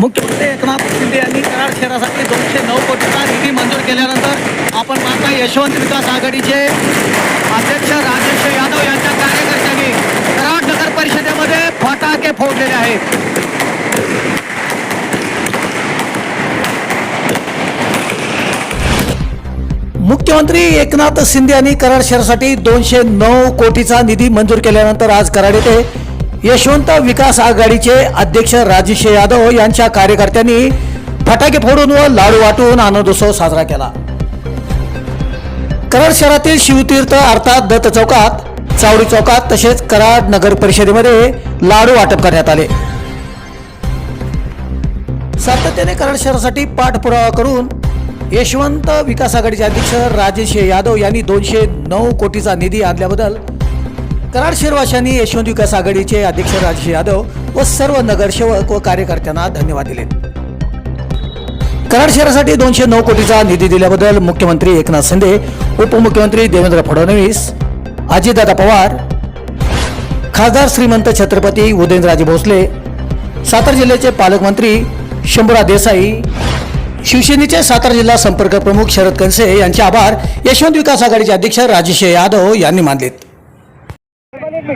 मुख्यमंत्री एकनाथ शिंदे यांनी कराड शहरासाठी दोनशे नऊ कोटीचा निधी मंजूर केल्यानंतर आपण माता यशवंत विकास आघाडीचे अध्यक्ष राजेश यादव यांच्या कार्यकर्त्यांनी कराड नगर परिषदेमध्ये फटाके फोडलेले आहेत. मुख्यमंत्री एकनाथ शिंदे यांनी कराड शहरासाठी दोनशे नऊ कोटीचा निधी मंजूर केल्यानंतर आज कराड येथे यशवंत विकास आघाडीचे अध्यक्ष राजेश यादव यांच्या कार्यकर्त्यांनी फटाके फोडून व लाडू वाटून आनंदोत्सव साजरा केला. कराड शहरातील शिवतीर्थ अर्थात दत्त चौकात चावडी चौकात तसेच कराड नगर परिषदेमध्ये लाडू वाटप करण्यात आले. सातत्याने कराड शहरासाठी पाठपुरावा करून यशवंत विकास आघाडीचे अध्यक्ष राजेश यादव यांनी दोनशे नऊ कोटीचा निधी आणल्याबद्दल कराड शहरवाशांनी यशवंत विकास आघाडीचे अध्यक्ष राजेश यादव व सर्व नगरसेवक व कार्यकर्त्यांना धन्यवाद दिले. कराड शहरासाठी दोनशे नऊ कोटीचा निधी दिल्याबद्दल मुख्यमंत्री एकनाथ शिंदे उपमुख्यमंत्री देवेंद्र फडणवीस अजितदादा पवार खासदार श्रीमंत छत्रपती उदयनराजे भोसले सातारा जिल्ह्याचे पालकमंत्री शंभूरा देसाई शिवसेनेचे सातारा जिल्हा संपर्क प्रमुख शरद कनसे यांचे आभार यशवंत विकास आघाडीचे अध्यक्ष राजेश यादव यांनी मानलेत. आज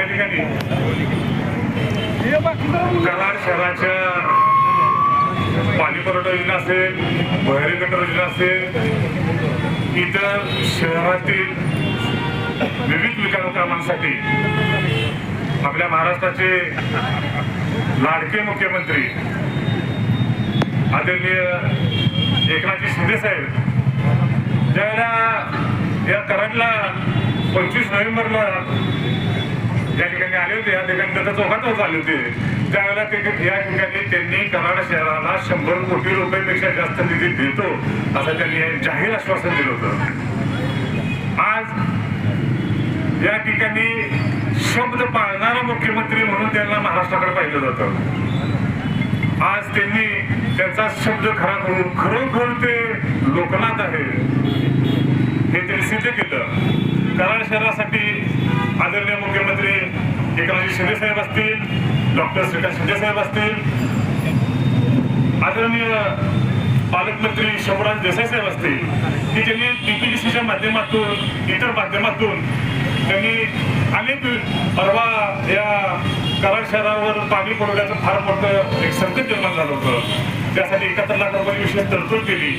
ठिकाणी कराड शहराच्या पाणी पुरवठा योजना असेल बहरी गटर योजना असेल इतर शहरातील विविध विकास कामांसाठी आपल्या महाराष्ट्राचे लाडके मुख्यमंत्री आदरणीय एकनाथजी शिंदे साहेब ज्यावेळेला या कराडला पंचवीस नोव्हेंबरला या ठिकाणी आले होते या ठिकाणी त्याचा चौकातच आले होते. त्यावेळेला ते या ठिकाणी त्यांनी कराड शहराला शंभर कोटी रुपयापेक्षा जास्त निधी देतो असं त्यांनी जाहीर आश्वासन दिलं होतं. आज या ठिकाणी शब्द पाळणारा मुख्यमंत्री म्हणून त्यांना महाराष्ट्राकडे पाहिलं जातं. आज त्यांनी त्यांचा शब्द खरा करून खरोखर ते लोकनाथ आहे हे त्यांनी सिद्ध केलं. कराड शहरासाठी आदरणीय मुख्यमंत्री एकनाथजी शिंदे साहेब असतील डॉक्टर श्रीकांत शिंदे साहेब असतील आदरणीय पालकमंत्री शंभूराज देसाई साहेब असतील की ज्यांनी डीपीडीसीच्या माध्यमातून इतर माध्यमातून त्यांनी अनेक परवा या कराड शहरावर पाणी पडवल्याचं फार मोठं एक संकट निर्माण झालं होतं. त्यासाठी एकाहत्तर लाख रुपये विशेष तरतूद केली.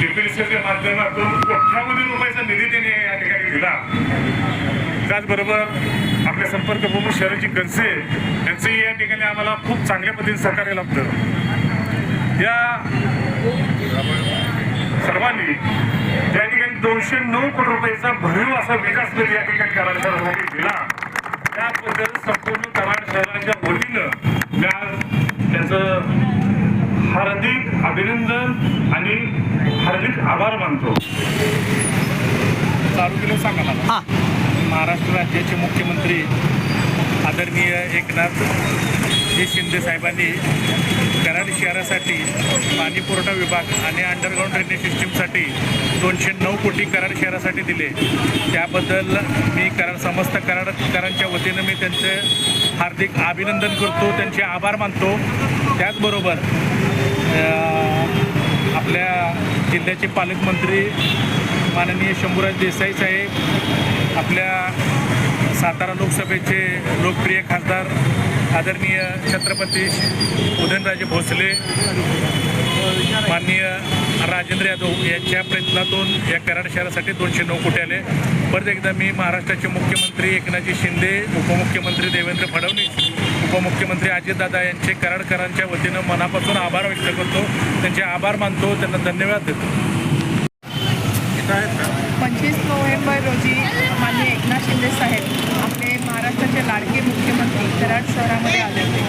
डीपीडीसीच्या माध्यमातून कोट्यावधी रुपयाचा निधी त्यांनी या ठिकाणी दिला. त्याचबरोबर आपले संपर्क प्रमुख शहराची कनसे यांचंही या ठिकाणी आम्हाला खूप चांगल्या पद्धतीने सहकार्य लाभतं या सर्वांनी या ठिकाणी दोनशे नऊ कोटी रुपयाचा भरीव असा विकास निधी या ठिकाणी कराड शहरासाठी दिला. त्याबद्दल संपूर्ण कराड शहराच्या वतीनं मी आज त्याचं हार्दिक अभिनंदन आणि हार्दिक आभार मानतो. चालू केलं सांगा मला हां. महाराष्ट्र राज्याचे मुख्यमंत्री आदरणीय एकनाथ जी शिंदे साहेबांनी कराड शहरासाठी पाणी पुरवठा विभाग आणि अंडरग्राऊंड ड्रेनेज सिस्टीमसाठी दोनशे नऊ कोटी कराड शहरासाठी दिले. त्याबद्दल मी कराड समस्त कराडकरांच्या वतीनं मी त्यांचे हार्दिक अभिनंदन करतो त्यांचे आभार मानतो. त्याचबरोबर आपल्या जिल्ह्याचे पालकमंत्री माननीय शंभूराज देसाई साहेब आपल्या सातारा लोकसभेचे लोकप्रिय खासदार आदरणीय छत्रपती उदयनराजे भोसले माननीय राजेंद्र यादव यांच्या प्रयत्नातून या कराड शहरासाठी दोनशे नऊ कोटी आले. परत एकदा मी महाराष्ट्राचे मुख्यमंत्री एकनाथजी शिंदे उपमुख्यमंत्री देवेंद्र फडणवीस उपमुख्यमंत्री अजितदादा यांचे कराडकरांच्या वतीनं मनापासून आभार व्यक्त करतो. त्यांचे आभार मानतो. त्यांना धन्यवाद देतो. पंचवीस नोव्हेंबर रोजी माननीय एकनाथ शिंदे साहेब लाडके मुख्यमंत्री कराड शहरामध्ये आले होते.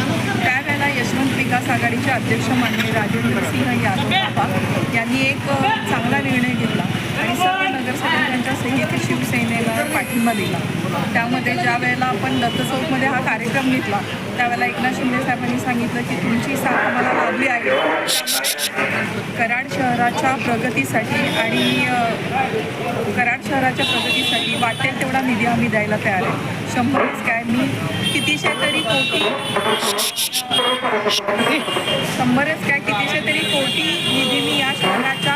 त्यावेळेला यशवंत विकास आघाडीचे अध्यक्ष माननीय राजेंद्र सिंह यादव बाबा यांनी एक चांगला निर्णय घेतला आणि सर्व नगरसेवकांच्या सहित शिवसेनेला पाठिंबा दिला. त्यामध्ये ज्या वेळेला आपण दत्त चौकमध्ये हा कार्यक्रम घेतला त्यावेळेला एकनाथ शिंदे साहेबांनी सांगितलं की तुमची साथ आम्हाला लाभली आहे. कराड शहराच्या प्रगतीसाठी आणि कराड शहराच्या प्रगतीसाठी वाटेल तेवढा निधी आम्ही द्यायला तयार आहे. शंभरच काय मी कितीशे तरी कोटी? शंभरच काय कितीशे तरी कोटी निधी मी या शहराच्या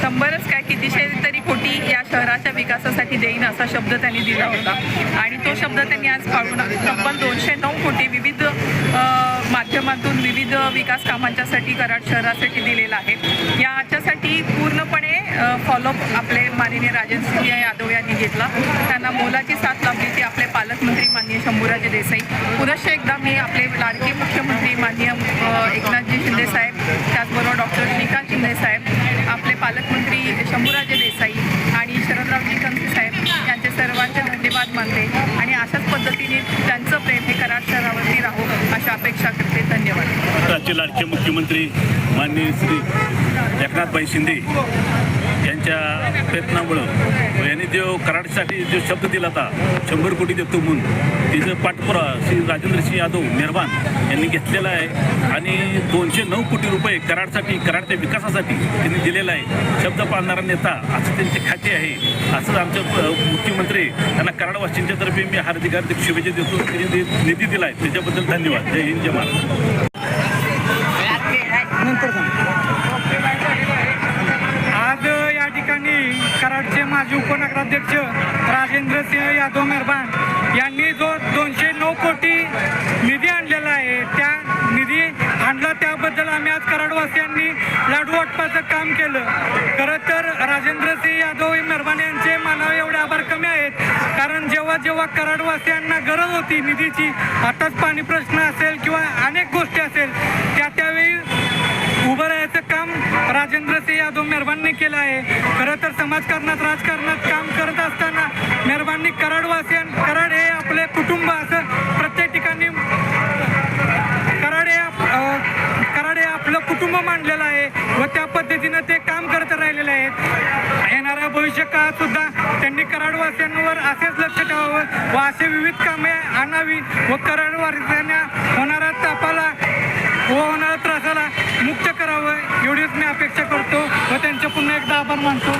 शंभरच काय कितीशे तरी कोटी या शहराच्या विकासासाठी देईन असा शब्द त्यांनी दिला होता. आणि तो शब्द त्यांनी आज पाळून तब्बल दोनशे नऊ कोटी विविध माध्यम माध्यमातून विविध विकास कामांच्यासाठी कराड शहरासाठी दिलेला आहे. याच्यासाठी पूर्णपणे फॉलोअप आपले माननीय राजनसिंह यादव यांनी घेतला. त्यांना मोलाची साथ लाभली ती आपले पालकमंत्री माननीय शंभूराजे देसाई. पुनश्च एकदा मी आपले लाडके मुख्यमंत्री माननीय एकनाथजी शिंदे साहेब त्याचबरोबर डॉक्टर श्रीकांत शिंदे साहेब आपले पालकमंत्री शंभूराजे देसाई आणि शरदरावजी कंसे साहेब यांचे सर्वांचे धन्यवाद मानते. आणि अशाच पद्धतीने त्यांचं प्रेम हे कराड शहरावरती राहो अशा अपेक्षा करते धन्यवाद लाडके मुख्यमंत्री माननीय श्री एकनाथभाई शिंदे यांच्या प्रयत्नामुळं यांनी जो कराडसाठी जो शब्द दिला होता शंभर कोटी देतो म्हणून तिचं पाठपुरा श्री राजेंद्र सिंह यादव निर्माण यांनी घेतलेला आहे आणि दोनशे नऊ कोटी रुपये कराडसाठी कराडच्या विकासासाठी त्यांनी दिलेला आहे. शब्द पाळणारा नेता असं त्यांचे खाते आहे असं आमचे मुख्यमंत्री त्यांना कराडवासींच्या तर्फे मी हार्दिक हार्दिक शुभेच्छा देतो त्यांनी निधी दिला आहे त्याच्याबद्दल धन्यवाद. जय हिंद जय महाराज राजेंद्र मेहरबान यांनी जो दोनशे नऊ कोटी निधी आणलेला आहे त्या निधी आणला त्याबद्दल आम्ही आज कराडवासियांनी लाडू वाटपाचं काम केलं. खरं तर राजेंद्र सिंह यादव मेहरबान यांचे मानावे एवढे आभार कमी आहेत. कारण जेव्हा जेव्हा कराडवासियांना गरज होती निधीची आताच पाणी प्रश्न असेल किंवा अनेक गोष्टी असेल त्या त्यावेळी उभं राहायचं काम राजेंद्र सिंह यादव मेहरबानने केलं आहे. खरं तर समाजकारणात राजकारणात काम करत असताना ठिकाणी कराडवासियां कराड हे आपले कुटुंब असं प्रत्येक ठिकाणी कराड हे आप- कराड हे आपलं कुटुंब मांडलेलं आहे व त्या पद्धतीनं ते काम करत राहिलेले आहेत. येणाऱ्या भविष्य काळात सुद्धा त्यांनी कराडवासियांवर असेच लक्ष ठेवावं व असे विविध कामे आणावी व कराडवासियांना होणाऱ्या तापाला व होणाऱ्या त्रासाला मुक्त करावं एवढीच मी अपेक्षा करतो व त्यांचे पुन्हा एकदा आभार मानतो.